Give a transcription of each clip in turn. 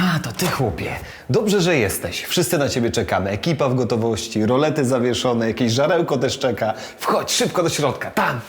A, to ty chłopie. Dobrze, że jesteś. Wszyscy na ciebie czekamy. Ekipa w gotowości, rolety zawieszone, jakieś żarełko też czeka. Wchodź szybko do środka, tam.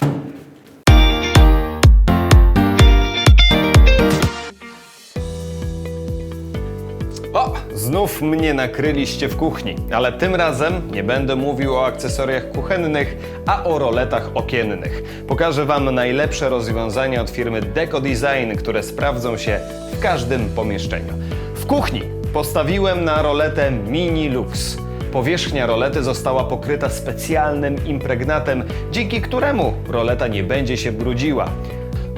Znów mnie nakryliście w kuchni, ale tym razem nie będę mówił o akcesoriach kuchennych, a o roletach okiennych. Pokażę Wam najlepsze rozwiązania od firmy Deco Design, które sprawdzą się w każdym pomieszczeniu. W kuchni postawiłem na roletę Mini Lux. Powierzchnia rolety została pokryta specjalnym impregnatem, dzięki któremu roleta nie będzie się brudziła.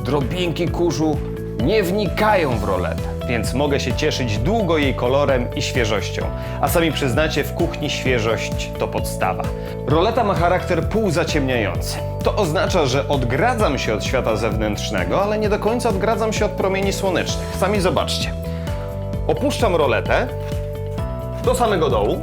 Drobinki kurzu nie wnikają w roletę, więc mogę się cieszyć długo jej kolorem i świeżością. A sami przyznacie, w kuchni świeżość to podstawa. Roleta ma charakter półzaciemniający. To oznacza, że odgradzam się od świata zewnętrznego, ale nie do końca odgradzam się od promieni słonecznych. Sami zobaczcie. Opuszczam roletę do samego dołu.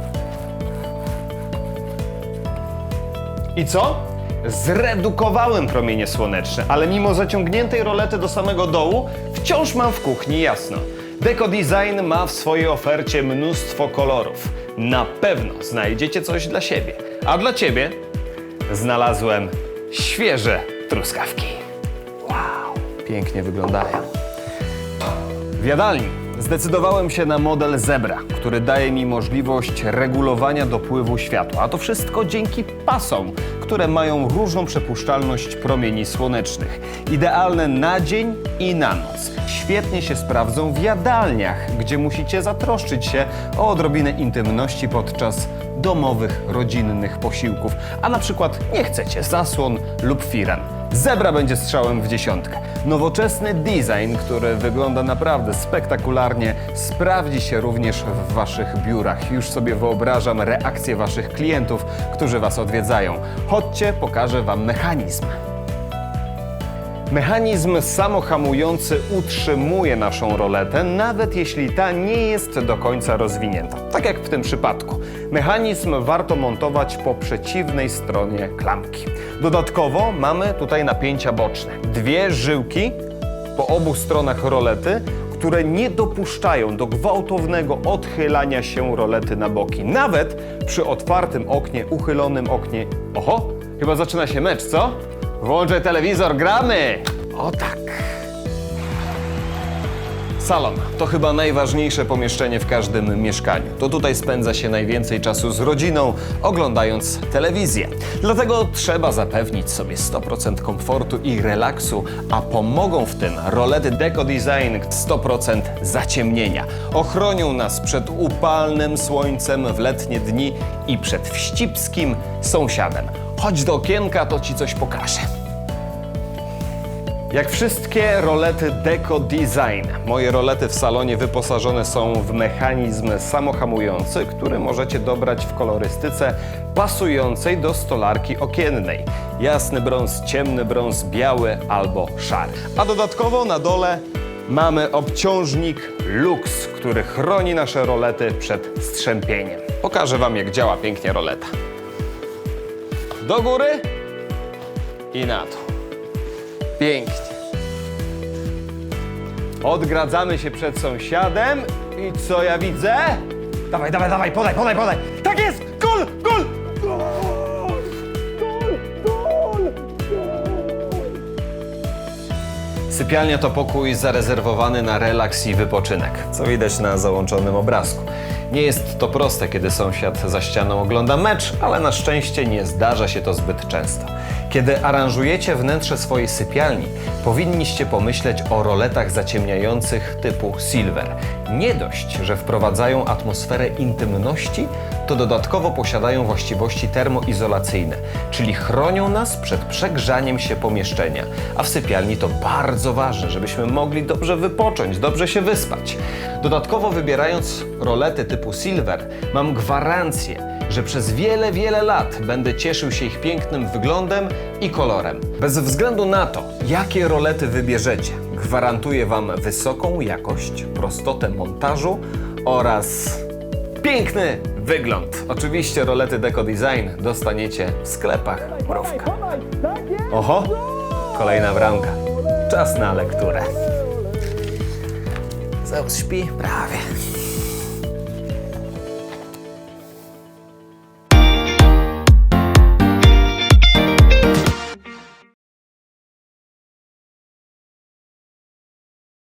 I co? Zredukowałem promienie słoneczne, ale mimo zaciągniętej rolety do samego dołu, wciąż mam w kuchni jasno. Deco Design ma w swojej ofercie mnóstwo kolorów. Na pewno znajdziecie coś dla siebie. A dla ciebie znalazłem świeże truskawki. Wow, pięknie wyglądają. W jadalni zdecydowałem się na model Zebra, który daje mi możliwość regulowania dopływu światła. A to wszystko dzięki pasom, które mają różną przepuszczalność promieni słonecznych. Idealne na dzień i na noc. Świetnie się sprawdzą w jadalniach, gdzie musicie zatroszczyć się o odrobinę intymności podczas domowych, rodzinnych posiłków, a na przykład nie chcecie zasłon lub firan. Zebra będzie strzałem w dziesiątkę. Nowoczesny design, który wygląda naprawdę spektakularnie, sprawdzi się również w Waszych biurach. Już sobie wyobrażam reakcję Waszych klientów, którzy Was odwiedzają. Chodźcie, pokażę Wam mechanizm. Mechanizm samohamujący utrzymuje naszą roletę, nawet jeśli ta nie jest do końca rozwinięta. Tak jak w tym przypadku. Mechanizm warto montować po przeciwnej stronie klamki. Dodatkowo mamy tutaj napięcia boczne. Dwie żyłki po obu stronach rolety, które nie dopuszczają do gwałtownego odchylania się rolety na boki. Nawet przy otwartym oknie, uchylonym oknie. Oho, chyba zaczyna się mecz, co? Włączę telewizor, gramy! O tak! Salon to chyba najważniejsze pomieszczenie w każdym mieszkaniu. To tutaj spędza się najwięcej czasu z rodziną, oglądając telewizję. Dlatego trzeba zapewnić sobie 100% komfortu i relaksu, a pomogą w tym rolety Deco Design 100% zaciemnienia. Ochronią nas przed upalnym słońcem w letnie dni i przed wścibskim sąsiadem. Chodź do okienka, to ci coś pokażę. Jak wszystkie rolety Deco Design, moje rolety w salonie wyposażone są w mechanizm samohamujący, który możecie dobrać w kolorystyce pasującej do stolarki okiennej. Jasny brąz, ciemny brąz, biały albo szary. A dodatkowo na dole mamy obciążnik Lux, który chroni nasze rolety przed strzępieniem. Pokażę Wam jak działa pięknie roleta. Do góry i na to. Pięknie. Odgradzamy się przed sąsiadem i co ja widzę? Dawaj, dawaj, dawaj, podaj, podaj, podaj. Tak jest! Sypialnia to pokój zarezerwowany na relaks i wypoczynek, co widać na załączonym obrazku. Nie jest to proste, kiedy sąsiad za ścianą ogląda mecz, ale na szczęście nie zdarza się to zbyt często. Kiedy aranżujecie wnętrze swojej sypialni, powinniście pomyśleć o roletach zaciemniających typu silver. Nie dość, że wprowadzają atmosferę intymności, to dodatkowo posiadają właściwości termoizolacyjne, czyli chronią nas przed przegrzaniem się pomieszczenia. A w sypialni to bardzo ważne, żebyśmy mogli dobrze wypocząć, dobrze się wyspać. Dodatkowo wybierając rolety typu silver, mam gwarancję, że przez wiele, wiele lat będę cieszył się ich pięknym wyglądem i kolorem. Bez względu na to, jakie rolety wybierzecie, gwarantuję Wam wysoką jakość, prostotę montażu oraz piękny wygląd. Oczywiście rolety Deco Design dostaniecie w sklepach Mrówka. Oho, kolejna bramka. Czas na lekturę. Zeus śpi? Prawie.